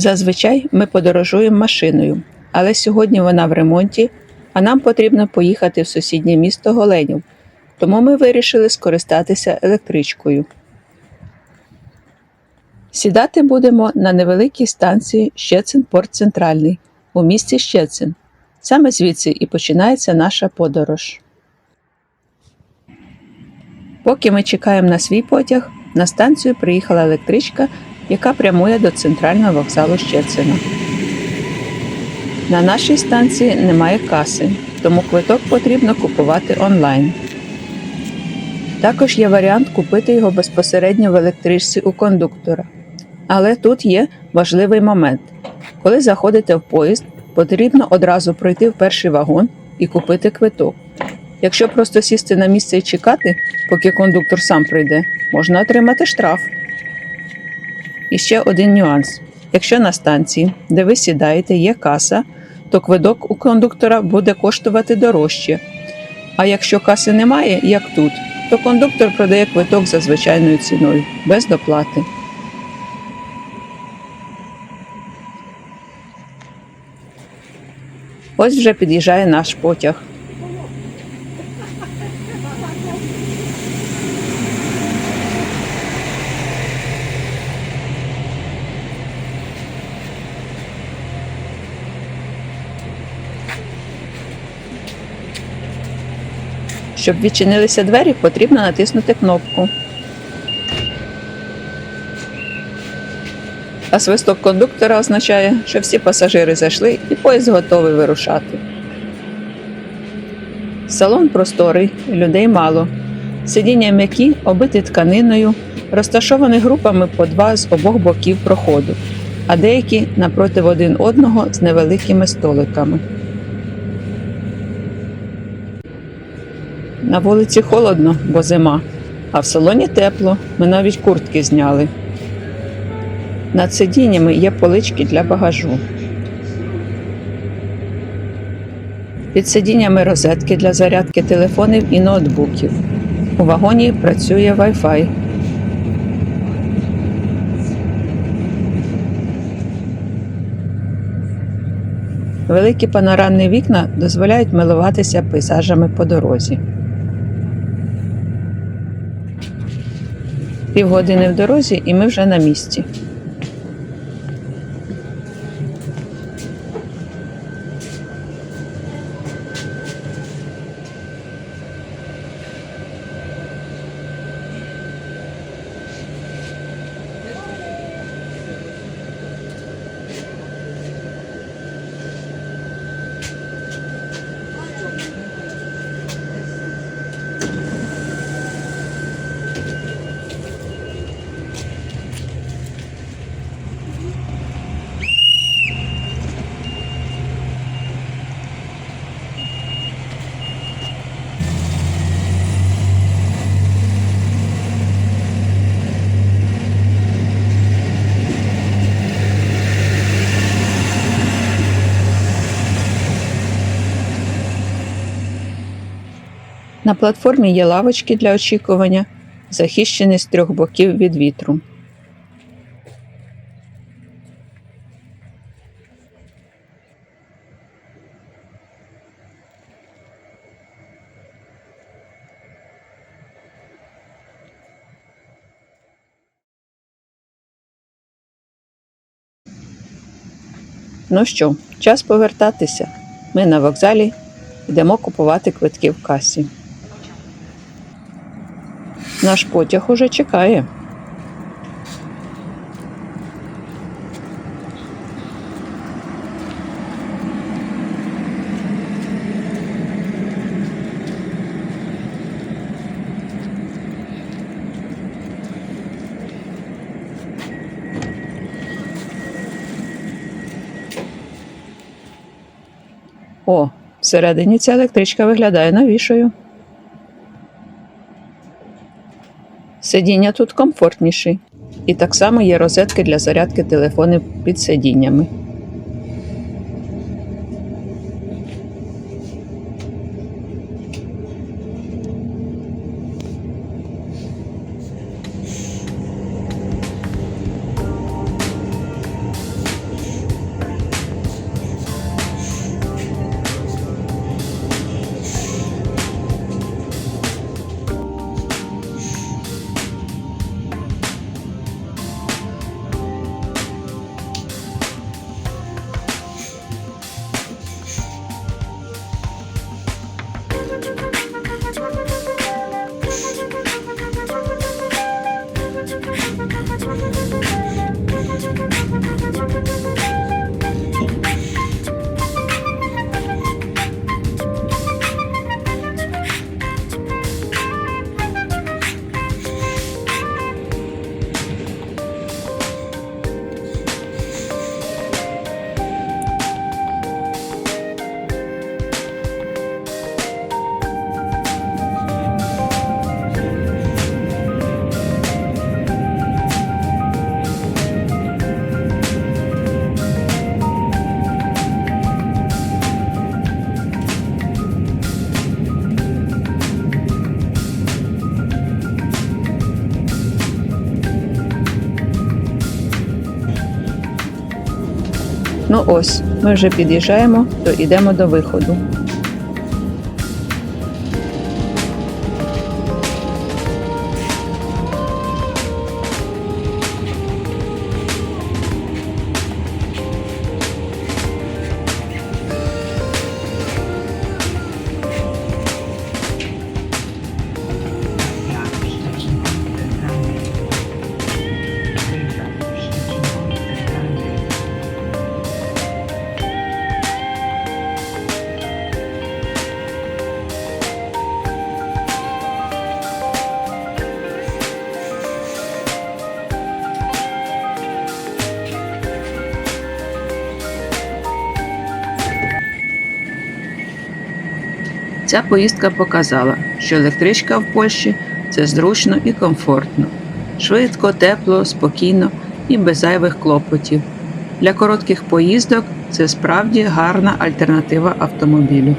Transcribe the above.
Зазвичай ми подорожуємо машиною, але сьогодні вона в ремонті, а нам потрібно поїхати в сусіднє місто Голенів, тому ми вирішили скористатися електричкою. Сідати будемо на невеликій станції Щецин Порт Центральний у місті Щецин. Саме звідси і починається наша подорож. Поки ми чекаємо на свій потяг, на станцію приїхала електричка, яка прямує до центрального вокзалу Щецина. На нашій станції немає каси, тому квиток потрібно купувати онлайн. Також є варіант купити його безпосередньо в електричці у кондуктора. Але тут є важливий момент. Коли заходите в поїзд, потрібно одразу пройти в перший вагон і купити квиток. Якщо просто сісти на місце і чекати, поки кондуктор сам прийде, можна отримати штраф. І ще один нюанс: якщо на станції, де ви сідаєте, є каса, то квиток у кондуктора буде коштувати дорожче. А якщо каси немає, як тут, то кондуктор продає квиток за звичайною ціною, без доплати. Ось вже під'їжджає наш потяг. Щоб відчинилися двері, потрібно натиснути кнопку. А свисток кондуктора означає, що всі пасажири зайшли і поїзд готовий вирушати. Салон просторий, людей мало. Сидіння м'які, обиті тканиною, розташовані групами по два з обох боків проходу, а деякі напроти один одного з невеликими столиками. На вулиці холодно, бо зима, а в салоні тепло. Ми навіть куртки зняли. Над сидіннями є полички для багажу. Під сидіннями розетки для зарядки телефонів і ноутбуків. У вагоні працює Wi-Fi. Великі панорамні вікна дозволяють милуватися пейзажами по дорозі. Півгодини в дорозі, і ми вже на місці. На платформі є лавочки для очікування, захищені з трьох боків від вітру. Ну що, час повертатися. Ми на вокзалі йдемо купувати квитки в касі. Наш потяг уже чекає. О, всередині ця електричка виглядає новішою. Сидіння тут комфортніші. І так само є розетки для зарядки телефонів під сидіннями. Ось, ми вже під'їжджаємо, то йдемо до виходу. Ця поїздка показала, що електричка в Польщі це зручно і комфортно, швидко, тепло, спокійно і без зайвих клопотів. Для коротких поїздок це справді гарна альтернатива автомобілю.